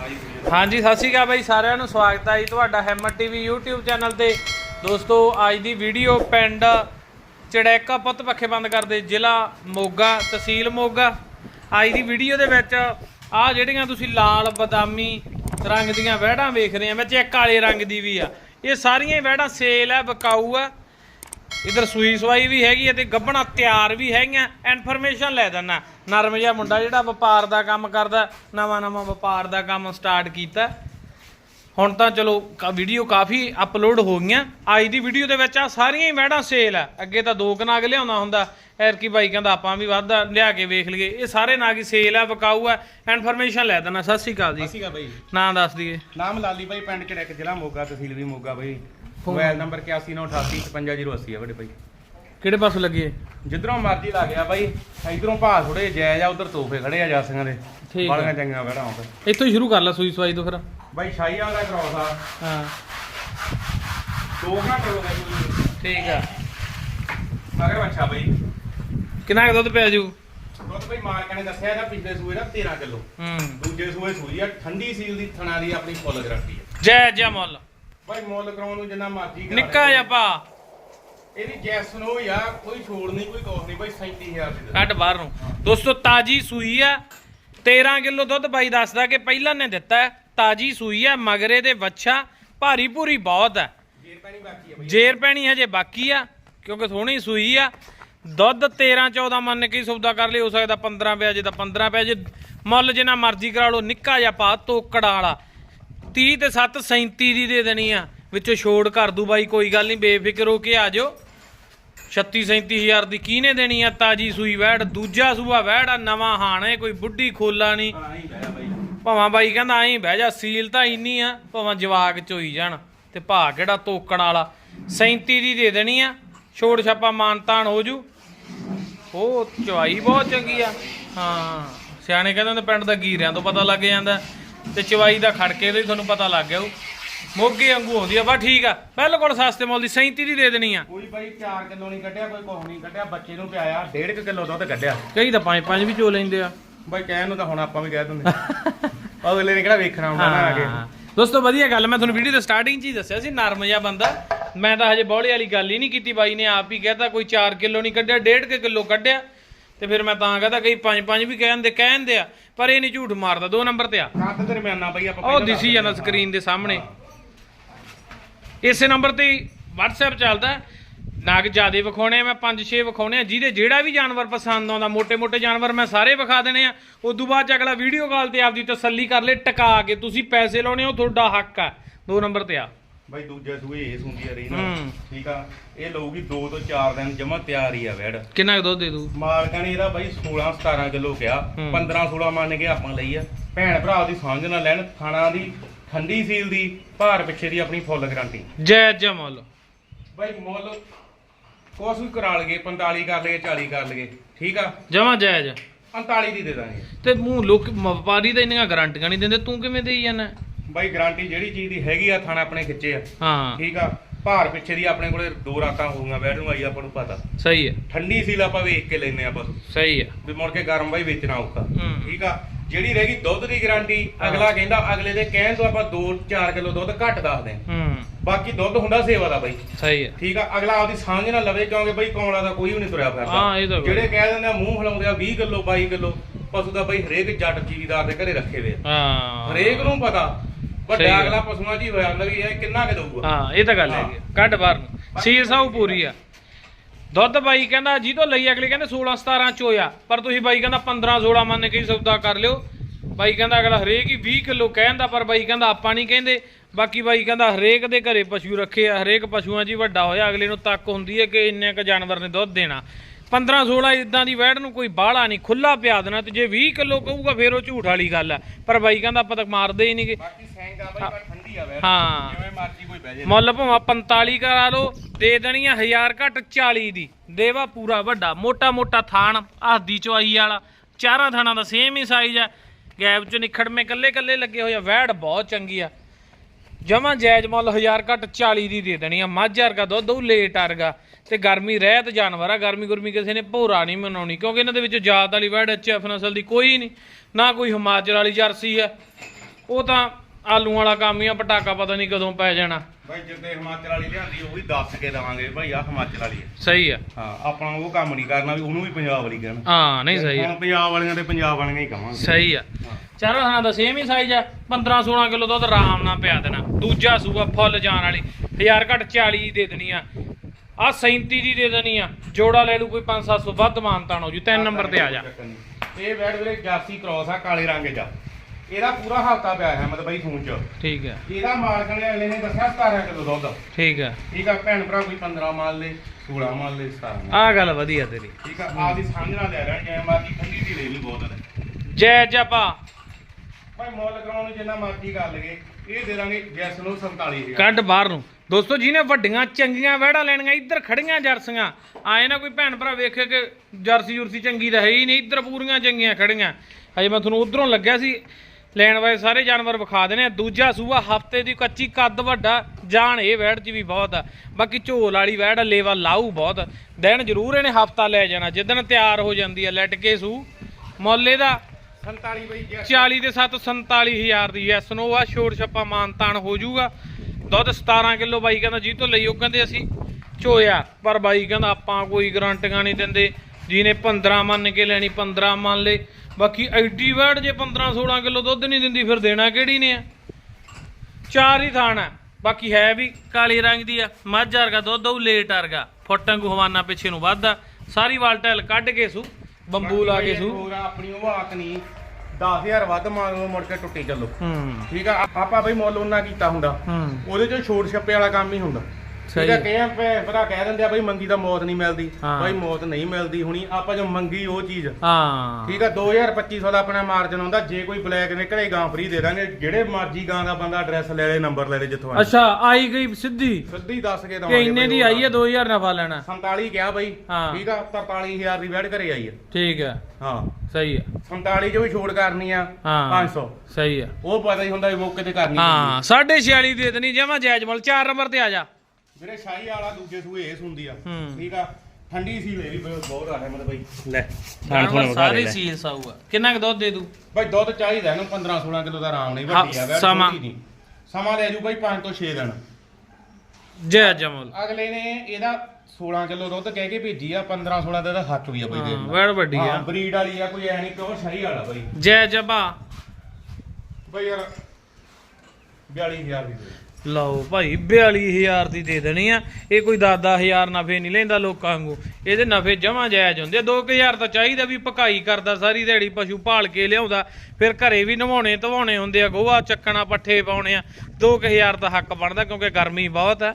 ਹਾਂਜੀ, ਸਤਿ ਸ਼੍ਰੀ ਅਕਾਲ ਬਾਈ, ਸਾਰਿਆਂ ਨੂੰ ਸਵਾਗਤ ਹੈ ਜੀ ਤੁਹਾਡਾ ਹੈਮਰ ਟੀਵੀ YouTube ਚੈਨਲ ਤੇ। ਦੋਸਤੋ, ਅੱਜ ਦੀ ਵੀਡੀਓ ਪਿੰਡ ਚੜੈਕਾ ਪੁੱਤ ਪੱਖੇ ਬੰਦ ਕਰਦੇ, ਜ਼ਿਲ੍ਹਾ ਮੋਗਾ, ਤਹਿਸੀਲ ਮੋਗਾ। ਅੱਜ ਦੀ ਵੀਡੀਓ ਦੇ ਵਿੱਚ ਆ ਜਿਹੜੀਆਂ ਤੁਸੀਂ ਲਾਲ ਬਦਾਮੀ ਰੰਗ ਦੀਆਂ ਵਹਿੜਾਂ ਵੇਖ ਰਹੇ ਆ, ਵਿੱਚ ਇੱਕ ਕਾਲੇ ਰੰਗ ਦੀ ਵੀ ਆ। ਇਹ ਸਾਰੀਆਂ ਹੀ ਵਹਿੜਾਂ ਸੇਲ ਆ ਬਕਾਊ ਆ ਇਧਰ ਸੂਈ ਸਵਾਈ ਵੀ ਹੈਗੀ ਹੈ ਤੇ ਗੱਭਣਾ ਤਿਆਰ ਵੀ ਹੈਗੀਆਂ। ਇਨਫੋਰਮੇਸ਼ਨ ਲੈ ਦਿੰਨਾ ਨਰਮ ਜਿਹਾ ਮੁੰਡਾ ਜਿਹੜਾ ਵਪਾਰ ਦਾ ਕੰਮ ਕਰਦਾ ਨਵਾਂ ਨਵਾਂ ਵਪਾਰ ਦਾ ਕੰਮ ਸਟਾਰਟ ਕੀਤਾ। ਹੁਣ ਤਾਂ ਚਲੋ ਵੀਡੀਓ ਕਾਫੀ ਅਪਲੋਡ ਹੋ ਗਈਆਂ। ਅੱਜ ਦੀ ਵੀਡੀਓ ਦੇ ਵਿੱਚ ਆ ਸਾਰੀਆਂ ਹੀ ਮੈਡਾਂ ਸੇਲ ਆ। ਅੱਗੇ ਤਾਂ ਦੋ ਕਨਾਗ ਲਿਆਉਂਦਾ ਹੁੰਦਾ। ਐਰਕੀ ਬਾਈ ਕਹਿੰਦਾ ਆਪਾਂ ਵੀ ਵੱਧ ਲਿਆ ਕੇ ਵੇਖ ਲਈਏ। ਇਹ ਸਾਰੇ ਨਾਗ ਸੇਲ ਆ ਵਿਕਾਊ ਆ। ਇਨਫੋਰਮੇਸ਼ਨ ਲੈ ਦਿੰਨਾ ਸਤਿ ਸ਼੍ਰੀ ਅਕਾਲ ਜੀ। ਸੀਗਾ ਬਾਈ। ਨਾਂ ਦੱਸ ਦਈਏ। ਨਾਮ ਲਾਲੀ ਬਾਈ ਪਿੰਡ ਚੜੈਕ ਜ਼ਿਲ੍ਹਾ ਮੋਗਾ ਤਹਿਸੀਲ ਵੀ ਮੋਗਾ ਬਾਈ। ਮੋਬਾਈਲ ਨੰਬਰ 8198855080 ਆ ਵੱਡੇ ਬਾਈ। ਕਿਹੜੇ ਪਾਸੋਂ ਲੱਗੇ ਜਿੱਧਰੋਂ ਮਰਜ਼ੀ ਲੱਗ ਗਿਆ ਬਾਈ ਇਧਰੋਂ ਭਾਅ ਥੋੜੇ ਜਾਇਜ਼ ਆ ਉਧਰ ਤੋਹਫੇ ਖੜੇ ਆ ਜਾਸੀਆਂ ਦੇ। ਠੀਕ। ਬੜੀਆਂ ਚੰਗੀਆਂ ਬੈਠਾ ਹੁਣ ਇੱਥੋਂ ਹੀ ਸ਼ੁਰੂ ਕਰ ਲਾ ਸੂਈ ਸਵਾਈ ਤੋਂ ਫਿਰ। ਬਾਈ ਸ਼ਾਹੀ ਵਾਲਾ ਕ੍ਰੋਸ ਆ। ਹਾਂ। ਦੋ ਘੰਟੇ ਹੋ ਗਏ ਠੀਕ ਆ। ਮਗਰ ਅੱਛਾ ਬਾਈ। ਕਿੰਨਾ ਕੁ ਦੁੱਧ ਪਿਆ ਜੂ? ਦੁੱਧ ਬਾਈ ਮਾਲਕਾਂ ਨੇ ਦੱਸਿਆ ਇਹਦਾ ਪਿਛਲੇ ਸੂਏ ਦਾ 13 ਕਿਲੋ। ਹੂੰ। ਦੂਜੇ ਸੂਏ ਸੂਈ ਆ ਠੰਡੀ ਸੀਲ ਦੀ ਥਣਾ ਦੀ ਆਪਣੀ ਫੁੱਲ ਗਰੰਟੀ ਆ। ਜੈ ਜੈ ਮੁੱਲ। ਬਾਈ ਮੁੱਲ ਕਰਾਉਣ ਨੂੰ ਜਿੰਨਾ ਮਰਜ਼ੀ ਨਿੱਕਾ ਦੇ। ਜਿਹਾ ਪਾ ਇਹਦੀ ਜੈਸਨ ਹੋ ਆ ਕੋਈ ਛੋੜ ਨਹੀਂ ਕੋਈ ਕੋਸ ਨਹੀਂ ਬਾਈ 37000 ਦੀ ਦੇ ਕੱਢ ਬਾਹਰ। ਨੂੰ ਦੋਸਤੋ ਤਾਜੀ ਸੂਈ ਆ 13 ਕਿਲੋ ਦੁੱਧ ਬਾਈ ਦੱਸਦਾ ਕਿ ਪਹਿਲਾਂ ਨੇ ਦਿੱਤਾ। ਤਾਜੀ ਸੂਈ ਆ ਮਗਰੇ ਦੇ ਵੱਛਾ ਭਾਰੀ ਭੂਰੀ ਬਹੁਤ ਹੈ ਜੇਰ ਪੈਣੀ ਬਾਕੀ ਆ ਬਾਈ। ਜੇਰ ਪੈਣੀ ਹਜੇ ਬਾਕੀ ਆ ਕਿਉਂਕਿ ਥੋੜੀ ਸੂਈ ਆ। ਦੁੱਧ 13 14 ਮੰਨ ਕੇ ਸੌਦਾ ਕਰ ਲਈ ਹੋ ਸਕਦਾ 15 ਪਿਆ ਜੇ ਤਾਂ 15 ਪਿਆ ਜੇ। ਮੁੱਲ ਜਿੰਨਾ ਮਰਜ਼ੀ ਕਰਾ ਲਓ ਨਿੱਕਾ ਜਿਹਾ ਪਾ ਤੋਕੜਾ ਵਾਲਾ। 30 ਤੇ 7 37 ਦੀ ਦੇ ਦੇਣੀ ਆ ਵਿੱਚੋਂ ਛੋੜ ਕਰ ਦੂ ਬਾਈ ਕੋਈ ਗੱਲ ਨਹੀਂ ਬੇਫਿਕਰ ਹੋ ਕੇ ਆ ਜਾਓ। 36 37000 ਦੀ ਕਿਹਨੇ ਦੇਣੀ ਆ? ਤਾਜੀ ਸੂਈ ਵੈੜ ਦੂਜਾ ਸੂਆ ਵੈੜ ਆ ਨਵਾਂ ਹਾਣ ਕੋਈ ਬੁੱਢੀ ਖੋਲਾ ਨਹੀਂ ਭਾਵਾਂ ਬਾਈ ਕਹਿੰਦਾ ਐਂ ਬਹਿ ਜਾ ਸੀਲ ਤਾਂ ਇੰਨੀ ਆ ਭਾਵਾਂ ਜਵਾਕ ਚੋਈ ਜਾਣ। ਤੇ ਭਾ ਕਿਹੜਾ ਤੋਕਣ ਵਾਲਾ? 37 ਦੀ ਦੇ ਦੇਣੀ ਆ ਛੋੜ ਛਾਪਾ ਮਾਨਤਾਨ ਹੋ ਜੂ। ਉਹ ਚਵਾਈ ਬਹੁਤ ਚੰਗੀ ਆ। ਹਾਂ ਸਿਆਣੇ ਕਹਿੰਦੇ ਹੁੰਦੇ ਪਿੰਡ ਦਾ ਗੀਰਿਆਂ ਤੋਂ ਪਤਾ ਲੱਗ ਜਾਂਦਾ। ਤੇ ਚਵਾਈ ਦਾ ਖੜਕੇ ਤੋਂ ਹੀ ਤੁਹਾਨੂੰ ਪਤਾ ਲੱਗ ਗਿਆ ਉਹ ਮੋਗੇ ਵਾਂਗੂ ਆਉਂਦੀ ਆ ਬਾ ਠੀਕ ਆ। ਬਿਲਕੁਲ ਸਸਤੇ ਮੁੱਲ ਦੀ 37 ਦੀ ਦੇ ਦੇਣੀ ਆ। ਕੋਈ ਬਾਈ 4 ਕਿਲੋ ਨਹੀਂ ਕੱਢਿਆ ਕੋਈ ਕੁਛ ਨਹੀਂ ਕੱਢਿਆ ਬੱਚੇ ਨੂੰ ਪਿਆਇਆ 1.5 ਕਿਲੋ ਦੁੱਧ ਕੱਢਿਆ। ਕਈ ਤਾਂ ਪੰਜ ਪੰਜ ਵੀ ਚੋ ਲੈਂਦੇ ਆ। ਬਾਈ ਕਹਿਣ ਨੂੰ ਤਾਂ ਹੁਣ ਆਪਾਂ ਵੀ ਕਹਿ ਦਿੰਦੇ ਅਗਲੇ ਨੇ ਕਿਹੜਾ ਵੇਖਣਾ ਹੁੰਦਾ ਨਾ ਆ ਕੇ। ਦੋਸਤੋ ਵਧੀਆ ਗੱਲ ਮੈਂ ਤੁਹਾਨੂੰ ਵੀਡੀਓ ਦੇ ਸਟਾਰਟਿੰਗ 'ਚ ਹੀ ਦੱਸਿਆ ਸੀ ਨਰਮ ਜਿਹਾ ਬੰਦਾ। ਮੈਂ ਤਾਂ ਹਜੇ ਬੌਲੇ ਵਾਲੀ ਗੱਲ ਹੀ ਨਹੀਂ ਕੀਤੀ ਬਾਈ ਨੇ ਆਪ ਹੀ ਕਹਿਤਾ ਕੋਈ 4 ਕਿਲੋ ਨਹੀਂ ਕੱਢਿਆ 1.5 ਕਿਲੋ ਕੱਢਿਆ। ਤੇ ਫਿਰ ਮੈਂ ਤਾਂ ਕਹਦਾ ਕਈ 5-5 ਵੀ ਕਹਿੰਦੇ ਕਹਿੰਦੇ ਆ ਪਰ ਇਹ ਨਹੀਂ ਝੂਠ ਮਾਰਦਾ ਦੋ ਨੰਬਰ ਤੇ ਆ। ਕੱਦ ਦਰਮਿਆਨਾ ਬਾਈ ਆਪਾਂ ਉਹ ਦਿਸੀ ਜਾਂਦਾ ਸਕਰੀਨ ਦੇ ਸਾਹਮਣੇ। ਇਸੇ ਨੰਬਰ ਤੇ WhatsApp ਚੱਲਦਾ ਨਾਗ ਜਿਆਦੇ ਵਿਖਾਉਣੇ ਮੈਂ 5-6 ਵਿਖਾਉਣੇ ਆ। ਜਿਹਦੇ ਜਿਹੜਾ ਵੀ ਜਾਨਵਰ ਪਸੰਦ ਆਉਂਦਾ ਮੋٹے-ਮੋٹے ਜਾਨਵਰ ਮੈਂ ਸਾਰੇ ਵਿਖਾ ਦੇਣੇ ਆ। ਉਸ ਤੋਂ ਬਾਅਦ ਚ ਅਗਲਾ ਵੀਡੀਓ ਕਾਲ ਤੇ ਆਪਦੀ ਤਸੱਲੀ ਕਰ ਲੈ ਟਿਕਾ ਕੇ ਤੁਸੀਂ ਪੈਸੇ ਲਾਉਣੇ ਹੋ ਤੁਹਾਡਾ ਹੱਕ ਆ। ਦੋ ਨੰਬਰ ਤੇ ਆ। ਬਾਈ ਦੂਜੇ ਸੂਏ ਇਹ ਸੁੰਦੀ ਆ ਰਹੀ ਨਾ। ਠੀਕ ਆ? ਇਹ ਲਊਗੀ 2 ਤੋਂ 4 ਦਿਨ ਜਮਾ ਤਿਆਰ ਹੀ ਆ ਵੈੜ ਕਿੰਨਾ ਦੁੱਧ ਦੇ ਦੂ ਮਾਲਕਾਂ ਨੇ ਇਹਦਾ ਬਾਈ 16 17 ਕਿਲੋ ਕਿਹਾ। 15 16 ਮੰਨ ਕੇ ਆਪਾਂ ਲਈ ਆ ਭੈਣ ਭਰਾ ਦੀ ਸਮਝ ਨਾ ਲੈਣ ਖਾਣਾ ਦੀ ਠੰਡੀ ਸੀਲ ਦੀ ਭਾਰ ਪਿੱਛੇ ਦੀ ਆਪਣੀ ਫੁੱਲ ਗਾਰੰਟੀ। ਜੈ ਜਮਲ ਬਾਈ ਮੁੱਲ ਕੁਛ ਵੀ ਕਰਾ ਲਗੇ 45 ਕਰ ਲਗੇ 40 ਕਰ ਲਗੇ ਠੀਕ ਆ? ਜਮਾ ਜਾਇਜ਼ 45 ਦੀ ਦੇ ਦਾਂਗੇ। ਤੇ ਮੂੰਹ ਲੋਕ ਵਪਾਰੀ ਤਾਂ ਇੰਨੀਆਂ ਗਾਰੰਟੀਆਂ ਨਹੀਂ ਦਿੰਦੇ ਤੂੰ ਕਿਵੇਂ ਦੇਈ ਜਾਂਦਾ? ਬਾਈ ਗਾਰੰਟੀ ਜਿਹੜੀ ਚੀਜ਼ ਦੀ ਹੈਗੀ ਆ ਥਾਣਾ ਆਪਣੇ ਖਿੱਚੇ ਆ। ਹਾਂ। ਠੀਕ ਆ? ਭਾਰ ਪਿੱਛੇ ਦੀ ਆਪਣੇ ਕੋਲੇ ਦੋ ਰਾਤਾਂ ਹੋਊਗਾ ਬੈਠ ਨੂੰ ਆਈ ਆਪਾਂ ਨੂੰ ਪਤਾ। ਸਹੀ ਹੈ ਠੰਡੀ ਸੀਲ ਆਪਾਂ ਵੇਖ ਕੇ ਲੈਨੇ ਆ ਬਸ। ਸਹੀ ਹੈ ਵੀ ਮੁੜ ਕੇ ਗਰਮ ਬਾਈ ਵੇਚਣਾ ਔਖਾ। ਹੂੰ। ਠੀਕ ਆ? ਜਿਹੜੀ ਰਹਿ ਗਈ ਦੁੱਧ ਦੀ ਗਾਰੰਟੀ ਅਗਲਾ ਕਹਿੰਦਾ ਅਗਲੇ ਦੇ ਕਹਿਣ ਤੋਂ ਆਪਾਂ 2-4 ਕਿਲੋ ਦੁੱਧ ਘੱਟ ਦੱਸਦੇ ਹਾਂ ਹੂੰ। ਬਾਕੀ ਦੁੱਧ ਹੁੰਦਾ ਸੇਵਾ ਦਾ ਬਾਈ। ਸਹੀ ਹੈ। ਠੀਕ ਆ ਅਗਲਾ ਆਪਦੀ ਸਮਝ ਨਾ ਲਵੇ ਕਿਉਂਕਿ ਬਾਈ ਕੌਮਲਾ ਦਾ ਕੋਈ ਵੀ ਨਹੀਂ ਤੁਰਿਆ ਫਿਰਦਾ। ਹਾਂ, ਇਹ ਤਾਂ ਗੱਲ। ਜਿਹੜੇ ਕਹਿ ਦਿੰਦੇ ਆ ਮੂੰਹ ਹਲਾਉਂਦੇ ਆ 20 ਕਿਲੋ 22 ਕਿਲੋ ਪਸ਼ੂ ਦਾ ਬਾਈ ਹਰੇਕ ਜੱਟ ਜੀਵੀਦਾਰ ਦੇ ਘਰੇ ਰੱਖੇ ਵੇ ਆ। ਹਾਂ। ਹਰੇਕ ਨੂੰ ਪਤਾ। ਵੱਡਾ ਗੱਲ। ਅਗਲਾ ਪਸ਼ੂਆਂ ਹੀ ਹੋਇਆ ਵੀ ਇਹ ਕਿੰਨਾ ਕੁ ਦਊਗਾ। ਹਾਂ ਇਹ ਤਾਂ ਗੱਲ ਹਾਂ। ਹੈਗੀ। ਕੱਢ ਬਾਹਰ ਨੂੰ। ਸੀਲ ਸਾਊ ਪੂਰੀ ਆ। ਦੁੱਧ ਬਾਈ ਕਹਿੰਦਾ ਜੀ ਤੋਂ ਲਈ ਅਗਲੇ ਕਹਿੰਦੇ 16 17 ਚੋਇਆ ਪਰ ਤੁਸੀਂ ਬਾਈ ਕਹਿੰਦਾ 15 16 ਮੰਨ ਕੇ ਸੌਦਾ ਕਰ ਲਿਓ। ਬਾਈ ਕਹਿੰਦਾ ਅਗਲਾ ਹਰੇਕ ਹੀ 20 ਕਿਲੋ ਕਹਿੰਦਾ, ਪਰ ਬਾਈ ਕਹਿੰਦਾ ਆਪਾਂ ਨਹੀਂ ਕਹਿੰਦੇ। ਬਾਕੀ ਬਾਈ ਕਹਿੰਦਾ ਹਰੇਕ ਦੇ ਘਰੇ ਪਸ਼ੂ ਰੱਖੇ ਆ, ਹਰੇਕ ਪਸ਼ੂਆਂ 'ਚ ਹੀ ਵੱਡਾ ਹੋਇਆ। ਅਗਲੇ ਨੂੰ ਤੱਕ ਹੁੰਦੀ ਹੈ ਕਿ ਇੰਨੇ ਕ ਜਾਨਵਰ ਨੇ ਦੁੱਧ ਦੇਣਾ। 15 16 ਇਦਾਂ ਦੀ ਵੈੜ ਨੂੰ ਕੋਈ ਬਾਹਲਾ ਨਹੀਂ ਖੁੱਲਾ ਪਿਆ ਦੇਣਾ ਤੇ ਜੇ 20 ਕਿਲੋ ਕਹੂਗਾ ਫਿਰ ਉਹ ਝੂਠ ਵਾਲੀ ਗੱਲ ਆ। ਪਰ ਬਾਈ ਕਹਿੰਦਾ ਆਪਾਂ ਤਾਂ ਮਾਰਦੇ ਹੀ ਨਹੀਂਗੇ। ਬਾਕੀ ਸੈਂਗਾ ਬਾਈ ਪਰ ਠੰਡੀ ਆ ਵੈਰ ਹਾਂ। ਜਿਵੇਂ ਮਰਜ਼ੀ ਕੋਈ ਬਹਿ ਜੇ ਮੁੱਲ ਭਾਵੇਂ 45 ਕਰਾ ਲਓ ਦੇ ਦੇਣੀ ਆ 1000 ਘੱਟ 40 ਦੀ। ਦੇਵਾ ਪੂਰਾ ਵੱਡਾ ਮੋਟਾ ਮੋਟਾ ਥਾਣ ਆਦੀ ਚਵਾਈ ਵਾਲਾ। ਚਾਰਾਂ ਥਾਣਾਂ ਦਾ ਸੇਮ ਹੀ ਸਾਈਜ਼ ਆ। ਗੈਪ ਚ ਨਿਖੜਵੇਂ ਕੱਲੇ ਕੱਲੇ ਲੱਗੇ ਹੋਏ ਆ ਵੈੜ ਬਹੁਤ ਚੰਗੀ ਆ। ਜਮਾ ਜਾਇਜ਼ ਮੁੱਲ 1000 ਘੱਟ 40 ਦੀ ਦੇ ਦੇਣੀ ਆ ਮੱਝ ਵਰਗਾ ਦੁੱਧ ਉਹ ਲੇਟ ਵਰਗਾ। ਤੇ ਗਰਮੀ ਰਹਿਤ ਜਾਨਵਰ ਆ ਗਰਮੀ ਗੁਰਮੀ ਕਿਸੇ ਨੇ ਭੋਰਾ ਨਹੀਂ ਮਨਾਉਣੀ ਕਿਉਂਕਿ ਇਹਨਾਂ ਦੇ ਵਿੱਚ ਜਾਤ ਵਾਲੀ ਵੈੜ ਐਚਐਫ ਨਸਲ ਦੀ ਕੋਈ ਨਹੀਂ ਨਾ ਕੋਈ ਹਿਮਾਚਲ ਵਾਲੀ ਜਰਸੀ ਆ। ਉਹ ਤਾਂ ਆਲੂ ਵਾਲਾ ਕੰਮ ਹੀ ਆ ਪਟਾਕਾ ਪਤਾ ਨਹੀਂ ਕਦੋਂ ਪੈ ਜਾਣਾ। ਬਾਈ ਜਿੱਦੇ ਹਿਮਾਚਲ ਵਾਲੀ ਲਿਆਂਦੀ ਉਹ ਵੀ ਦੱਸ ਕੇ ਦਵਾਂਗੇ ਭਾਈ ਆ ਹਿਮਾਚਲ ਵਾਲੀ ਹੈ ਸਹੀ ਆ। ਹਾਂ ਆਪਣਾ ਉਹ ਕੰਮ ਨਹੀਂ ਕਰਨਾ ਵੀ ਉਹਨੂੰ ਵੀ ਪੰਜਾਬ ਵਾਲੀ ਕਹਿਣਾ। ਹਾਂ ਨਹੀਂ ਸਹੀ ਆ। ਹੁਣ ਪੰਜਾਬ ਵਾਲੀਆਂ ਤੇ ਪੰਜਾਬ ਵਾਲੀਆਂ ਹੀ ਕਵਾਂਗੇ। ਸਹੀ ਆ। ਚਾਰੋਂ ਥਾਂ ਦਾ ਸੇਮ ਹੀ ਸਾਈਜ਼ ਆ 15 16 ਕਿਲੋ ਦੁੱਧ ਆਰਾਮ ਨਾਲ ਪਿਆ ਦੇਣਾ। ਦੂਜਾ ਸੂਆ ਫੁੱਲ ਜਾਣ ਵਾਲੀ। 1000 ਘੱਟ 40 ਦੀ ਦੇ ਦੇਣੀ ਆ। ਆ 37 ਦੀ ਦੇ ਦੇਣੀ ਆ। ਜੋੜਾ ਲੈ ਲੂ ਕੋਈ 5-700 ਵੱਧ ਮਾਨਤਾਨ ਹੋ ਜੂ। ਤਿੰਨ ਨੰਬਰ ਤੇ ਆ ਜਾ। ਇਹ ਬੈਡ ਵੀਰੇ ਜਾਸੀ ਕ੍ਰੋਸ ਆ ਕਾਲੇ ਰੰਗ ਦਾ ਇਹਦਾ ਪੂਰਾ ਹਫਤਾ ਪਿਆ ਹੈ ਮਤਲਬ ਬਾਈ ਫੋਨ ਚ। ਠੀਕ ਆ। ਇਹਦਾ ਮਾਲਕ ਨੇ ਅਗਲੇ ਨੇ ਦੱਸਿਆ 17 ਕਿਲੋ ਦੁੱਧ। ਠੀਕ ਆ। ਠੀਕ ਆ ਭੈਣ ਭਰਾ ਕੋਈ 15 ਮਾਲ ਲੈ 16 ਮਾਲ ਲੈ 17 ਆ ਗੱਲ ਵਧੀਆ ਤੇਰੀ। ਠੀਕ ਆ ਆਪਦੀ ਸਮਝ ਨਾਲ ਲੈ ਲੈਣ ਜਿਵੇਂ ਮਰਜ਼ੀ ਠੰਡੀ ਦੀ ਲੈ ਵੀ ਬਹੁਤ। ਹੈ ਜੈ ਜਪਾ। ਭਾਈ ਮੁੱਲ ਕਰਾਉਣ ਨੂੰ ਜਿੰਨਾ ਮਰਜ਼ੀ ਕਰ ਲਗੇ ਇਹ ਦੇ ਦਾਂਗੇ ਜੈਸ ਨੂੰ 47000 ਕੱਢ ਬਾਹਰ ਨੂੰ। ਦੋਸਤੋ, ਜਿਹਨੇ ਵੱਡੀਆਂ, ਚੰਗੀਆਂ ਵਹਿੜਾ ਲੈਣੀਆਂ, ਇੱਧਰ ਖੜੀਆਂ ਜਰਸੀਆਂ। ਆਏ ਨਾ ਕੋਈ ਭੈਣ ਭਰਾ ਵੇਖੇ ਕਿ ਜਰਸੀ ਜੁਰਸੀ ਚੰਗੀ ਤਾਂ ਹੈ ਹੀ ਨਹੀਂ, ਇੱਧਰ ਪੂਰੀਆਂ ਚੰਗੀਆਂ ਖੜੀਆਂ। ਹਜੇ ਮੈਂ ਤੁਹਾਨੂੰ ਉਧਰੋਂ ਲੱਗਿਆ ਸੀ, ਲੈਣ ਵਾਲੇ ਸਾਰੇ ਜਾਨਵਰ ਵਿਖਾ ਦੇਣੇ ਆ। ਦੂਜਾ ਸੂਆ, ਹਫ਼ਤੇ ਦੀ ਕੱਚੀ ਕੱਦ ਵੱਡਾ ਜਾਨ ਇਹ ਵਹਿੜ 'ਚ ਵੀ ਬਹੁਤ ਆ। ਬਾਕੀ ਝੋਲ ਵਾਲੀ ਵਹਿੜ, ਲੇਵਾ ਲਾਊ ਬਹੁਤ। ਦਿਨ ਜ਼ਰੂਰ ਇਹਨੇ ਹਫਤਾ ਲੈ ਜਾਣਾ, ਜਿੱਦਣ ਤਿਆਰ ਹੋ ਜਾਂਦੀ ਆ, ਲਟਕੇ ਸੂ। ਮੌਲੇ ਦਾ 47 ਬਈ 40 ਦੇ 7 47000 ਦੀ ਐਸ ਨੋ ਆ ਛੋੜ ਛੱਪਾ ਮਾਨਤਾਨ ਹੋ ਜਾਊਗਾ। ਦੁੱਧ 17 ਕਿਲੋ ਬਾਈ ਕਹਿੰਦਾ ਜੀ ਤੋਂ ਲਈ ਕਹਿੰਦੇ ਅਸੀਂ ਚੋਇਆ ਪਰ ਬਾਈ ਕਹਿੰਦਾ ਆਪਾਂ ਕੋਈ ਗਰੰਟੀਆਂ ਨਹੀਂ ਦਿੰਦੇ। ਜਿਹਨੇ 15 ਮੰਨ ਕੇ ਲੈਣੀ 15 ਮੰਨ ਲੇ। ਬਾਕੀ ਐਡੀ ਵੈਟ ਜੇ 15 16 ਕਿਲੋ ਦੁੱਧ ਨਹੀਂ ਦਿੰਦੀ, ਫਿਰ ਦੇਣਾ ਕਿਹੜੀ ਨੇ ਆ? ਚਾਰ ਹੀ ਥਾਣਾ ਬਾਕੀ ਹੈ ਵੀ ਕਾਲੇ ਰੰਗ ਦੀ ਆ। ਮੱਝ ਵਰਗਾ ਦੁੱਧ ਉਹ ਲੇਟ ਵਰਗਾ। ਫੁੱਟਾਂ ਕੋ ਹਵਾਨਾ ਪਿੱਛੇ ਨੂੰ ਵੱਧਦਾ। ਸਾਰੀ ਵਾਲਟਲ ਕੱਢ ਕੇ ਸੂ। ਬੰਬੂ ਲਾ ਕੇ ਸੂ। ਹੋਰ ਆਪਣੀ ਉਹ ਆਕ ਨਹੀਂ 10000 ਵੱਧ ਮੰਗ ਲਓ ਮੁੜ ਕੇ ਟੁੱਟੀ ਚੱਲੋ। ਹੂੰ। ਠੀਕ ਆ? ਆਪਾਂ ਬਈ ਮੁੱਲ ਉਹਨਾਂ ਕੀਤਾ ਹੁੰਦਾ। ਹੂੰ। ਉਹਦੇ ਚ ਛੋਟ ਛੱਪੇ ਵਾਲਾ ਕੰਮ ਹੀ ਹੁੰਦਾ। ਠੀਕ ਆ ਹੈ। ਭੈਣ ਭਰਾ ਕਹਿ ਦਿੰਦੇ ਆ ਬਈ ਮੰਗੀ ਤਾਂ ਮੌਤ ਨਹੀਂ ਮਿਲਦੀ। ਹਾਂ। ਬਈ ਮੌਤ ਨਹੀਂ ਮਿਲਦੀ ਹੁਣੀ ਆਪਾਂ ਜੋ ਮੰਗੀ ਉਹ ਚੀਜ਼। ਹਾਂ। ਠੀਕ ਆ 2025 ਦਾ ਆਪਣਾ ਮਾਰਜਨ ਹੁੰਦਾ ਜੇ ਕੋਈ ਬਲੈਕ ਨਿਕਲੇ ਗਾਂ ਫ੍ਰੀ ਦੇ ਦਾਂਗੇ ਜਿਹੜੇ ਮਰਜ਼ੀ ਗਾਂ ਦਾ ਬੰਦਾ ਐਡਰੈਸ ਲੈ ਲੈ ਨੰਬਰ ਲੈ ਲੈ ਜਿੱਥੋਂ ਆਇਆ। ਅੱਛਾ ਆਈ ਗਈ ਸਿੱਧੀ? ਸਿੱਧੀ ਦੱਸ ਕੇ ਦਵਾਂਗੇ ਇੰਨੇ ਦੀ ਆਈ ਹੈ 2000 ਨਫਾ ਲੈਣਾ। 47 ਕਿਹਾ ਬਈ। ਹਾਂ। ਠੀਕ ਆ 43000 ਦੀ ਵੈਡ ਘਰੇ ਆਈ ਆ। ਠੀਕ ਹੈ ਹਾਂ। ਸਹੀ ਹੈ 47 ਚ ਵੀ ਛੋੜ ਕਰਨੀ ਆ ਹਾਂ। 500 ਸਹੀ ਹੈ ਉਹ ਪਤਾ ਹੀ ਹੁੰਦਾ ਵੀ ਮੌਕੇ ਤੇ ਕਰਨੀ ਹਾਂ 46 ਦੇ ਦੇਣੀ ਜਮਾ ਜਾਇਜ਼ ਮੁੱਲ 4 ਨੰਬਰ ਤੇ ਆ ਜਾ। ਵੀਰੇ ਸ਼ਾਹੀ ਵਾਲਾ ਦੂਜੇ ਸੂਏ ਇਹ ਸੁੰਦੀ ਆ। ਹੂੰ। ਠੀਕ ਆ? ਠੰਡੀ ਸੀ ਲੈ ਵੀ ਬਹੁਤ ਆ ਮਤਲਬ ਬਈ। ਲੈ ਜਾਨਵਰ ਸਾਰੇ ਸੀਲ ਸਾਊਗਾ ਕਿੰਨਾ ਕੁ ਦੁੱਧ ਦੇ ਦੂ? ਬਈ ਦੁੱਧ ਚਾਹੀਦਾ ਇਹਨੂੰ 15 16 ਕਿਲੋ ਦਾ ਆਰਾਮ ਨਹੀਂ ਹਾਂ, ਵੱਡੀ ਆ ਸਮਾਂ। ਛੋਟੀ ਨਹੀਂ ਸਮਾਂ ਲੈ ਜੂ ਬਈ 5 ਤੋਂ 6 ਦਿਨ। ਜਾਇਜ਼ ਜਮਲ। ਅਗਲੇ ਨੇ ਇਹਦਾ 16 ਕਿਲੋ ਦੁੱਧ ਕਹਿ ਕੇ ਭੇਜੀ ਆ 15 16 ਦਾ ਇਹਦਾ ਹੱਕ ਵੀ ਆ ਬਈ ਦੇ ਵੜ ਵੱਡੀ ਹਾਂ ਆ ਬਰੀਡ ਵਾਲੀ ਆ ਕੋਈ ਐ ਨਹੀਂ ਪਿਓਰ ਸ਼ਾਹੀ ਵਾਲਾ ਬਈ। ਜਾਇਜ਼ ਜਬਾ। ਬਈ ਯਾਰ 42000 ਦੀ ਦੇ। ਲਓ ਭਾਈ 42000 ਦੀ ਦੇ ਦੇਣੀ ਆ। ਇਹ ਕੋਈ 10-10000 ਨਫੇ ਨਹੀਂ ਲੈਂਦਾ ਲੋਕਾਂ ਵਾਂਗੂ। ਇਹਦੇ ਨਫੇ ਜਮਾ ਜਾਇਜ਼ ਹੁੰਦੇ ਆ। 2000 ਤਾਂ ਚਾਹੀਦਾ ਵੀ ਪਕਾਈ ਕਰਦਾ ਸਾਰੀ ਦਿਹਾੜੀ ਪਸ਼ੂ ਪਾਲ ਕੇ ਲਿਆਉਂਦਾ। ਫਿਰ ਘਰੇ ਵੀ ਨਵਾਉਣੇ ਧਵਾਉਣੇ ਹੁੰਦੇ ਆ ਗੋਹਾ ਚੱਕਣਾ ਪੱਠੇ ਪਾਉਣੇ ਆ। 2000 ਦਾ ਹੱਕ ਬਣਦਾ ਕਿਉਂਕਿ ਗਰਮੀ ਬਹੁਤ ਆ।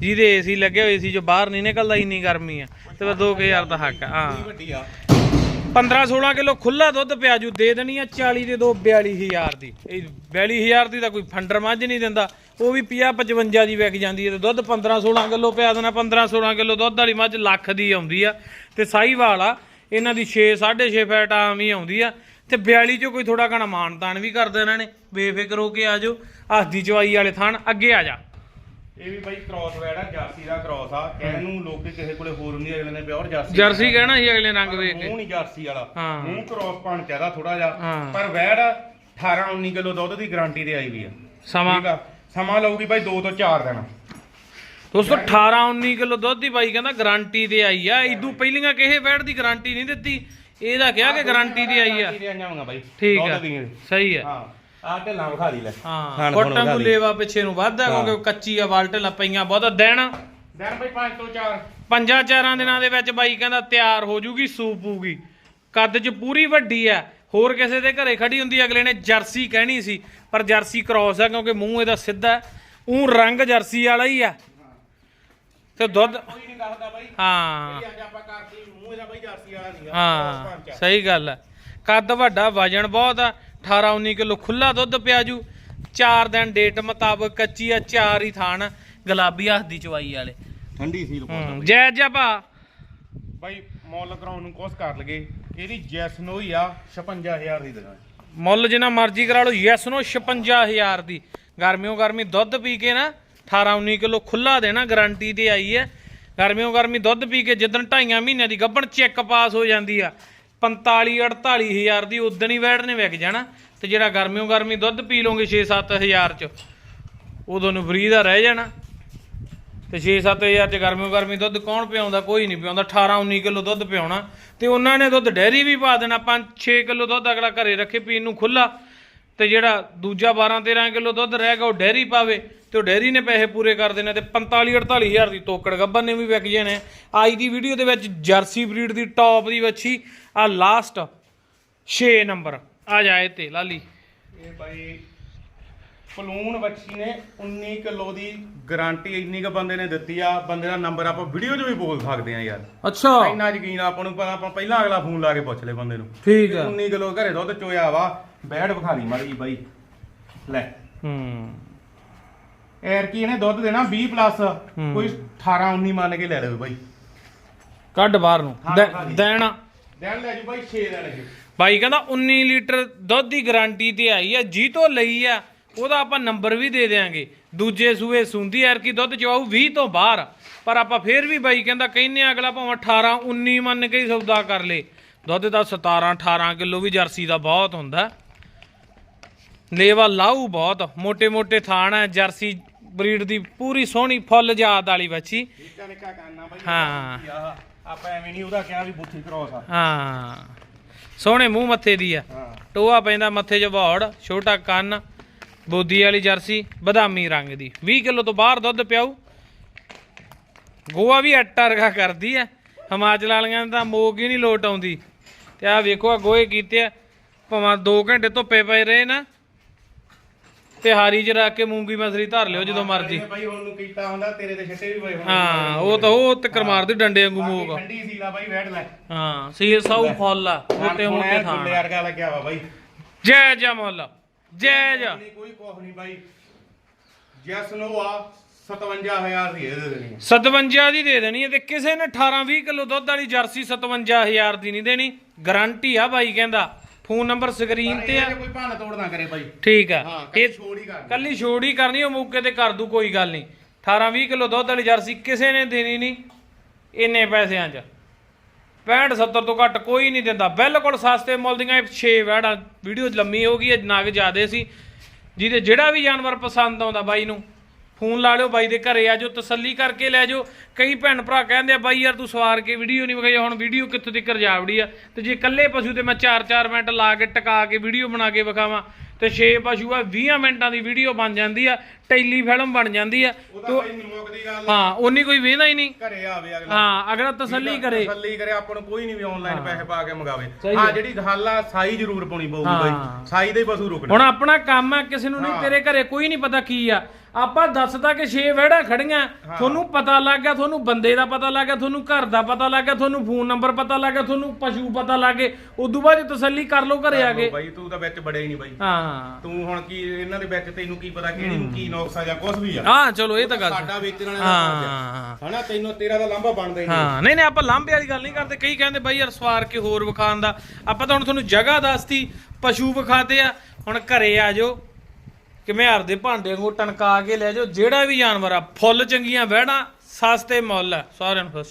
ਜਿਹਦੇ ਏਸੀ ਲੱਗੇ ਹੋਏ ਸੀ ਜੋ ਬਾਹਰ ਨਹੀਂ ਨਿਕਲਦਾ ਇੰਨੀ ਗਰਮੀ ਆ। ਤੇ ਫਿਰ 2000 ਦਾ ਹੱਕ ਆ। ਹਾਂ। ਵੱਡੀ ਆ। 15 16 ਕਿਲੋ ਖੁੱਲਾ ਦੁੱਧ ਪਿਆ ਜੂ ਦੇ ਦੇਣੀ ਆ 40 ਦੇ ਦੋ 42000 ਦੀ। ਇਹ 42000 ਦੀ ਤਾਂ ਕੋਈ ਫੰਡਰ ਮੱਝ ਨਹੀਂ ਦਿੰਦਾ। ਉਹ ਵੀ 50 55 ਦੀ ਵਿਕ ਜਾਂਦੀ ਹੈ ਤੇ ਦੁੱਧ 15 16 ਕਿਲੋ ਪਿਆ ਦੇਣਾ 15 16 ਕਿਲੋ ਦੁੱਧ ਵਾਲੀ ਮੱਝ ਲੱਖ ਦੀ ਆਉਂਦੀ ਆ। ਤੇ ਸਾਈਵਾਲ ਆ ਇਹਨਾਂ ਦੀ 6 6.5 ਫੈਟ ਆਮ ਹੀ ਆਉਂਦੀ ਆ। ਤੇ 42 ਚੋਂ ਕੋਈ ਥੋੜਾ ਘਣਾ ਮਾਨਤਾਨ ਵੀ ਕਰਦੇ ਇਹਨਾਂ ਨੇ ਬੇਫਿਕਰ ਹੋ ਕੇ ਆਜੋ ਹੱਥ ਦੀ ਚਵਾਈ ਵਾਲੇ ਥਾਣ ਅੱਗੇ ਆ ਜਾ। ਇਹ ਵੀ ਬਾਈ ਕ੍ਰਾਸ ਵੈਡ ਆ ਜਰਸੀ ਦਾ ਕ੍ਰਾਸ ਆ। ਕਹਿਣ ਨੂੰ ਲੋਕ ਕਿਸੇ ਕੋਲੇ ਹੋਰ ਹੁੰਦੀ ਅਗਲੇ ਨੇ ਪਿਓਰ ਜਰਸੀ ਜਰਸੀ ਕਹਿਣਾ ਸੀ ਅਗਲੇ ਰੰਗ ਵੇਖ ਕੇ। ਮੂੰਹ ਨਹੀਂ ਜਰਸੀ ਵਾਲਾ। ਮੂੰਹ ਕ੍ਰਾਸ ਪਾਣ ਚਾਹਦਾ ਥੋੜਾ ਜਿਹਾ। ਪਰ ਵੈਡ 18 19 ਕਿਲੋ ਦੁੱਧ ਦੀ ਗਾਰੰਟੀ ਤੇ ਆਈ ਵੀ ਆ। ਸਮਾਂ। ਠੀਕ ਆ? ਸਮਾਂ ਲਊਗੀ ਬਾਈ 2 ਤੋਂ 4 ਦਿਨ। ਦੋਸਤੋ 18 19 ਕਿਲੋ ਦੁੱਧ ਦੀ ਬਾਈ ਕਹਿੰਦਾ ਗਾਰੰਟੀ ਤੇ ਆਈ ਆ। ਇਦੋਂ ਪਹਿਲੀਆਂ ਕਿਸੇ ਬੈਡ ਦੀ ਗਾਰੰਟੀ ਨਹੀਂ ਦਿੱਤੀ। ਇਹਦਾ ਕਿਹਾ ਕਿ ਗਾਰੰਟੀ ਤੇ ਆਈ ਆ। ਠੀਕ ਆ। ਸਹੀ ਆ। ਹਾਂ। ਆਹ ਢਿੱਲਾਂ ਵਿਖਾ ਦੀ ਲੈ। ਹਾਂ। ਖੁਣ ਨੂੰ ਲੇਵਾ ਪਿੱਛੇ ਨੂੰ ਵੱਧਦਾ ਹਾਂ। ਕਿਉਂਕਿ ਕੱਚੀ ਆ ਵਾਲਟ ਲੱਪਈਆਂ ਬਹੁਤ। ਦਿਨ ਦਿਨ ਬਾਈ 5 ਤੋਂ 4 ਪੰਜਾਂ ਚਾਰਾਂ ਦਿਨਾਂ ਦੇ ਵਿੱਚ ਬਾਈ ਕਹਿੰਦਾ ਤਿਆਰ ਹੋ ਜੂਗੀ ਸੂਪੂਗੀ ਕੱਦ 'ਚ ਪੂਰੀ ਵੱਡੀ ਆ। ਹੋਰ ਕਿਸੇ ਦੇ ਘਰੇ ਖੜੀ ਹੁੰਦੀ ਅਗਲੇ ਨੇ ਜਰਸੀ ਕਹਿਣੀ ਸੀ ਪਰ ਜਰਸੀ ਕ੍ਰਾਸ ਆ ਕਿਉਂਕਿ ਮੂੰਹ ਇਹਦਾ ਸਿੱਧਾ ਉਹ ਰੰਗ ਜਰਸੀ ਵਾਲਾ ਹੀ ਆ। ਤੇ ਦੁੱਧ ਕੋਈ ਨਹੀਂ ਦੱਸਦਾ ਬਾਈ। ਹਾਂ। ਜਿਹੜੀ ਅੱਜ ਆਪਾਂ ਕਰਤੀ ਮੂੰਹ ਇਹਦਾ ਬਾਈ ਜਰਸੀ ਵਾਲਾ ਨਹੀਂਗਾ ਹਾਂ ਸਹੀ ਗੱਲ ਹੈ ਕੱਦ ਵੱਡਾ ਵਜਨ ਬਹੁਤ ਆ। 18 19 ਕਿਲੋ ਖੁੱਲਾ ਦੁੱਧ ਪਿਆ ਜੂ। 4 ਦਿਨ ਡੇਟ ਮੁਤਾਬਕ ਕੱਚੀ ਆ ਚਾਰ ਹੀ ਥਾਣ ਗੁਲਾਬੀ ਹੱਥ ਦੀ ਚਵਾਈ ਵਾਲੇ। ਠੰਡੀ ਸੀਲ ਪਾਉਂਦਾ ਜੈ ਜੈ ਭਾ। ਬਾਈ ਮੁੱਲ ਕਰਾਉਣ ਨੂੰ ਕੋਸ ਕਰ ਲਗੇ ਇਹਦੀ ਜੈਸ ਹੀ ਆ 56000 ਦੀ ਦੇਣਾ। ਮੁੱਲ ਜਿੰਨਾ ਮਰਜ਼ੀ ਕਰਾ ਲਓ ਯੈਸ ਨੋ 56000 ਦੀ। ਗਰਮੀਓ ਗਰਮੀ ਦੁੱਧ ਪੀ ਕੇ ਨਾ 18 19 ਕਿਲੋ ਖੁੱਲਾ ਦੇਣਾ ਗਾਰੰਟੀ ਤੇ ਆਈ ਹੈ। ਗਰਮੀਓ ਗਰਮੀ ਦੁੱਧ ਪੀ ਕੇ ਜਿੱਦਣ ਢਾਈਆਂ ਮਹੀਨਿਆਂ ਦੀ ਗੱਭਣ ਚੈੱਕ ਪਾਸ ਹੋ ਜਾਂਦੀ ਆ। 45 48000 ਦੀ ਉਦਣ ਹੀ ਵੈੜ ਨੇ ਵਿਕ ਜਾਣਾ। ਤੇ ਜਿਹੜਾ ਗਰਮੀਓ ਗਰਮੀ ਦੁੱਧ ਪੀ ਲੋਗੇ 6-7000 ਚ, ਉਦੋਂ ਨੂੰ ਫਰੀ ਦਾ ਰਹਿ ਜਾਣਾ। ਤੇ 6-7000 ਚ ਗਰਮੀ ਗਰਮੀ ਦੁੱਧ ਕੌਣ ਪਿਆਉਂਦਾ? ਕੋਈ ਨਹੀਂ ਪਿਆਉਂਦਾ। 18-19 ਕਿਲੋ ਦੁੱਧ ਪਿਆਉਣਾ। ਤੇ ਉਹਨਾਂ ਨੇ ਦੁੱਧ ਡੈਰੀ ਵੀ ਪਾ ਦੇਣਾ। 5-6 ਕਿਲੋ ਦੁੱਧ ਅਗਲਾ ਘਰੇ ਰੱਖੇ, ਪੀਣ ਨੂੰ ਖੁੱਲਾ ਤੇ ਜਿਹੜਾ ਦੂਜਾ 12-13 ਕਿਲੋ ਦੁੱਧ ਰਹਿ ਗਿਆ, ਉਹ ਡੈਰੀ ਪਾਵੇ। ਤੇ ਉਹ ਡੈਰੀ ਨੇ ਪੈਸੇ ਪੂਰੇ ਕਰ ਦੇਣੇ ਤੇ 45-48 ਹਜ਼ਾਰ ਦੀ ਤੋਕੜ ਗੱਬਨ ਨੇ ਵੀ ਵਿਕ ਜਾਣੇ ਅੱਜ ਦੀ ਵੀਡੀਓ ਦੇ ਵਿੱਚ ਜਰਸੀ ਬਰੀਡ ਦੀ ਟੌਪ ਦੀ ਵੱਛੀ। ਆ ਲਾਸਟ 6 ਨੰਬਰ। ਆ ਜਾਏ ਤੇ, ਲਾਲੀ। ਇਹ ਬਾਈ ਪਲੂਨ ਬੱਚੀ ਨੇ 19 ਕਿਲੋ ਦੀ ਗਾਰੰਟੀ ਇੰਨੀ ਕ ਬੰਦੇ ਨੇ ਦਿੱਤੀ ਆ ਬੰਦੇ ਦਾ ਨੰਬਰ ਆਪਾਂ ਵੀਡੀਓ 'ਚ ਵੀ ਬੋਲ ਸਕਦੇ ਆ ਯਾਰ। ਅੱਛਾ। ਇੰਨਾ ਯਕੀਨ ਆ ਆਪਾਂ ਨੂੰ ਪਤਾ ਆਪਾਂ ਪਹਿਲਾਂ ਅਗਲਾ ਫੋਨ ਲਾ ਕੇ ਪੁੱਛ ਲੈ ਬੰਦੇ ਨੂੰ। ਠੀਕ ਆ। 19 ਕਿਲੋ ਘਰੇ ਦੁੱਧ ਚੋਇਆ ਵਾ ਬੈੜ ਵਿਖਾ ਲਈ ਮਾੜੀ ਬਾਈ। ਲੈ। ਹੂੰ। ਐਰ ਕੀ ਇਹਨੇ ਦੁੱਧ ਦੇਣਾ 20 ਪਲੱਸ ਕੋਈ 18 19 ਮੰਨ ਕੇ ਲੈ ਲਓ ਬਾਈ। ਕੱਢ ਬਾਹਰ ਨੂੰ। ਦੇਣਾ। ਦੇਣ ਲੈ ਜੀ ਬਾਈ 6 ਦੇਣ ਜੀ ਬਾਈ ਕਹਿੰਦਾ 19 ਲੀਟਰ ਦੁੱਧ ਦੀ ਗਾਰੰਟੀ ਤੇ ਆਈ ਆ ਜੀ ਤੋਂ ਲਈ ਆ। ਉਹਦਾ ਆਪਾਂ ਨੰਬਰ ਵੀ ਦੇ ਦੇਾਂਗੇ ਦੂਜੇ ਸੂਏ ਸੁੰਦੀ ਐਰ ਕੀ ਦੁੱਧ ਚਵਾਉ 20 ਤੋਂ ਬਾਹਰ। ਪਰ ਆਪਾਂ ਫੇਰ ਵੀ ਬਾਈ ਕਹਿੰਦਾ ਕਹਿੰਨੇ ਅਗਲਾ ਭਾਵੇਂ 18 19 ਮੰਨ ਕੇ ਹੀ ਸੌਦਾ ਕਰ ਲੇ। ਦੁੱਧ ਦਾ 17 18 ਕਿਲੋ ਵੀ ਜਰਸੀ ਦਾ ਬਹੁਤ ਹੁੰਦਾ। ਲੇਵਾ ਲਾਊ ਬਹੁਤ। ਮੋਟੇ ਮੋਟੇ ਥਾਣ ਹੈ ਜਰਸੀ ਬਰੀਡ ਦੀ ਪੂਰੀ ਸੋਹਣੀ ਫੁੱਲ ਜਾਤ ਵਾਲੀ ਬੱਚੀ। ਹਾਂ। ਆਪਾਂ ਐਵੇਂ ਨਹੀਂ ਉਹਦਾ ਕਿਹਾ ਵੀ ਬੁੱਥੀ ਕਰੋਸ ਆ। ਹਾਂ। ਸੋਹਣੇ ਮੂੰਹ ਮੱਥੇ ਦੀ ਆ। ਟੋਆ ਪੈਂਦਾ ਮੱਥੇ 'ਚ ਵਹੜ ਛੋਟਾ ਕੰਨ। ਬੋਦੀ ਵਾਲੀ ਜਰਸੀ ਬਦਾਮੀ ਰੰਗ ਦੀ। 20 ਕਿਲੋ ਤੋਂ ਬਾਹਰ ਦੁੱਧ ਪਿਆਊ। ਗੋਆ ਵੀ ਆਟਾ ਰਗਾ ਕਰਦੀ ਐ। ਹਿਮਾਚਲ ਵਾਲੀਆਂ ਦਾ ਮੋਗ ਹੀ ਨਹੀਂ ਲੋਟ ਆਉਂਦੀ। ਤੇ ਆ ਵੇਖੋ ਆ ਗੋਏ ਕੀਤੇ ਆ। ਭਾਵੇਂ 2 ਘੰਟੇ ਧੁੱਪੇ ਪਏ ਰਹੇ ਨਾ ਤੇ ਹਾਰੀ 'ਚ ਰੱਖ ਕੇ ਮੂੰਗੀ ਮਸਰੀ ਧਰ ਲਿਓ ਜਦੋਂ ਮਰਜ਼ੀ। ਇਹਨੇ ਬਾਈ ਹੁਣ ਨੂੰ ਕੀਤਾ ਹੁੰਦਾ ਤੇਰੇ ਤੇ ਛੱਟੇ ਵੀ ਪਏ ਹੋਣੇ। ਹਾਂ ਉਹ ਤਾਂ ਉਹ ਟੱਕਰ ਮਾਰਦੀ ਡੰਡੇ ਵਾਂਗੂ ਮੋਗ ਠੰਡੀ ਸੀਲਾ ਬਾਈ ਬੈਠ ਲੈ। ਹਾਂ ਸੀਰ ਸਾਊ ਫੁੱਲ ਆ ਮੋਟੇ ਮੋਟੇ ਲੱਗਿਆ ਵਾ ਬਾਈ। ਜੈ ਜੈ ਮੁੱਲ। ਜੈ ਜੈ। ਨਹੀਂ ਕੋਈ ਕੁਛ ਨਹੀਂ ਬਾਈ। ਜੈਸ ਨੋ ਆ 57000 ਦੀ ਦੇ ਦੇਣੀ ਆ। 57 ਦੀ ਦੇ ਦੇਣੀ ਹੈ ਤੇ ਕਿਸੇ ਨੇ 18 20 ਕਿਲੋ ਦੁੱਧ ਵਾਲੀ ਜਰਸੀ 57000 ਦੀ ਨਹੀਂ ਦੇਣੀ। ਗਾਰੰਟੀ ਆ ਬਾਈ ਕਹਿੰਦਾ। ਫੋਨ ਨੰਬਰ ਸਕਰੀਨ ਤੇ ਆ। ਕੋਈ ਭਾਣ ਤੋੜ ਨਾ ਕਰੇ ਬਾਈ। ਠੀਕ ਆ। ਹਾਂ ਇਹ ਕੱਲ ਛੋੜ ਹੀ ਕਰ ਕੱਲੀ ਛੋੜ ਹੀ ਕਰਨੀ ਉਹ ਮੌਕੇ ਤੇ ਕਰ ਦੂ ਕੋਈ ਗੱਲ ਨਹੀਂ। 18 20 ਕਿਲੋ ਦੁੱਧ ਵਾਲੀ ਜਰਸੀ ਕਿਸੇ ਨੇ ਦੇਣੀ ਨਹੀਂ। ਇੰਨੇ ਪੈਸਿਆਂ 'ਚ। 65 70 ਤੋਂ ਘੱਟ ਕੋਈ ਨਹੀਂ ਦਿੰਦਾ। ਬਿਲਕੁਲ ਸਸਤੇ ਮੁੱਲ ਦੀਆਂ ਇਹ 6 ਵੈੜਾਂ, ਵੀਡੀਓ ਲੰਮੀ ਹੋ ਗਈ ਹੈ, ਨਗ ਜ਼ਿਆਦੇ ਸੀ। ਜਿਹਦੇ ਜਿਹੜਾ ਵੀ ਜਾਨਵਰ ਪਸੰਦ ਆਉਂਦਾ ਬਾਈ ਨੂੰ, ਫੋਨ ਲਾ ਲਿਓ, ਬਾਈ ਦੇ ਘਰੇ ਆ ਜਾਓ, ਤਸੱਲੀ ਕਰਕੇ ਲੈ ਜਾਓ। ਕਈ ਭੈਣ ਭਰਾ ਕਹਿੰਦੇ ਆ, ਬਾਈ ਯਾਰ ਤੂੰ ਸਵਾਰ ਕੇ ਵੀਡੀਓ ਨਹੀਂ ਵਿਖਾਈ, ਹੁਣ ਵੀਡੀਓ ਕਿੱਥੋਂ ਤੱਕ ਜਾਵੜੀ ਆ? ਤੇ ਜੇ ਇਕੱਲੇ ਪਸ਼ੂ ਤੇ ਮੈਂ 4-4 ਮਿੰਟ ਲਾ ਕੇ ਟਿਕਾ ਕੇ ਵੀਡੀਓ ਬਣਾ ਕੇ ਵਿਖਾਵਾਂ ਤੇ 6 ਪਸ਼ੂ ਆ 20 ਮਿੰਟਾਂ ਦੀ ਵੀਡੀਓ ਬਣ ਜਾਂਦੀ ਆ ਟੈਲੀ ਫਿਲਮ ਬਣ ਜਾਂਦੀ ਆ। ਉਹਦਾ ਬਾਈ ਨਿਮੋਕ ਦੀ ਗੱਲ। ਹਾਂ ਉਨੀ ਕੋਈ ਵੇਂਦਾ ਹੀ ਨਹੀਂ। ਘਰੇ ਆਵੇ ਅਗਲਾ। ਹਾਂ ਅਗਲਾ ਤਸੱਲੀ ਕਰੇ। ਤਸੱਲੀ ਕਰੇ ਆਪਾਂ ਨੂੰ ਕੋਈ ਨਹੀਂ ਵੀ ਆਨਲਾਈਨ ਪੈਸੇ ਪਾ ਕੇ ਮੰਗਾਵੇ। ਸਹੀ ਹਾਂ ਹੈ। ਜਿਹੜੀ ਗੱਲ ਆ ਸਾਈ ਜ਼ਰੂਰ ਪਾਉਣੀ ਪਊਗੀ ਹਾਂ। ਬਾਈ ਸਾਈ ਦੇ ਹੀ ਪਸ਼ੂ ਰੁਕਣੇ। ਹੁਣ ਆਪਣਾ ਕੰਮ ਆ ਕਿਸੇ ਨੂੰ ਨਹੀਂ। ਤੇਰੇ ਘਰੇ ਕੋਈ ਨਹੀਂ ਪਤਾ ਕੀ ਆ। ਆਪਾਂ ਦੱਸਦਾ ਕਿ 6 ਵਿਹੜਾ ਖੜੀਆਂ। ਤੁਹਾਨੂੰ ਪਤਾ ਲੱਗ ਗਿਆ ਤੁਹਾਨੂੰ ਬੰਦੇ ਦਾ ਪਤਾ ਲੱਗ ਗਿਆ ਤੁਹਾਨੂੰ ਘਰ ਦਾ ਪਤਾ ਲੱਗ ਗਿਆ ਤੁਹਾਨੂੰ ਫੋਨ ਨੰਬਰ ਪਤਾ ਲੱਗ ਗਿਆ ਤੁਹਾਨੂੰ ਪਸ਼ੂ ਪਤਾ ਲੱਗ ਗਏ। ਉਦੋਂ ਬਾਅਦ ਤਸੱਲੀ ਕਰ ਲਓ ਘਰੇ ਆ ਕੇ। ਬਾਈ ਤੂੰ ਤਾਂ ਵਿੱਚ ਬੜੇ ਹੀ ਨਹੀਂ ਬਾਈ। ਹਾਂ। ਤੂੰ ਹੁਣ ਕੀ ਇਹਨਾਂ ਦੇ ਵਿੱਚ ਤੈਨੂੰ ਕੀ ਪਤਾ ਕਿਹੜੀ ਨੂੰ ਕੀ ਨੌਕਸਾ ਜਾਂ ਕੁਝ ਵੀ ਆ। ਹਾਂ ਚਲੋ ਇਹ ਤਾਂ ਗੱਲ ਸਾਡਾ ਵੇਚਣ ਵਾਲਾ। ਹਾਂ। ਹਨਾ ਤੈਨੂੰ ਤੇਰਾ ਤਾਂ ਲਾਂਭਾ ਬਣਦਾ ਹੀ ਨਹੀਂ। ਹਾਂ ਨਹੀਂ ਨਹੀਂ ਆਪਾਂ ਲਾਂਬੇ ਵਾਲੀ ਗੱਲ ਨਹੀਂ ਕਰਦੇ। ਕਈ ਕਹਿੰਦੇ ਬਾਈ ਯਾਰ ਸਵਾਰ ਕੇ ਹੋਰ ਵਿਖਾਣ ਦਾ। ਆਪਾਂ ਤਾਂ ਹੁਣ ਤੁਹਾਨੂੰ ਜਗ੍ਹਾ ਦੱਸਤੀ ਪਸ਼ੂ ਵਿਖਾਤੇ ਆ। ਹੁਣ ਘਰੇ ਆ ਜਾਓ। ਘਮਿਆਰ ਦੇ ਭਾਂਡੇ ਨੂੰ ਟਣਕਾ ਕੇ ਲੈ ਜਾਓ, ਜਿਹੜਾ ਵੀ ਜਾਨਵਰ ਆ, ਫੁੱਲ ਚੰਗੀਆਂ ਵਹਿੜਾਂ ਸਸਤੇ ਮੁੱਲ ਆ ਸਾਰਿਆਂ ਨੂੰ ਸਤਿ ਸ਼੍ਰੀ ਅਕਾਲ।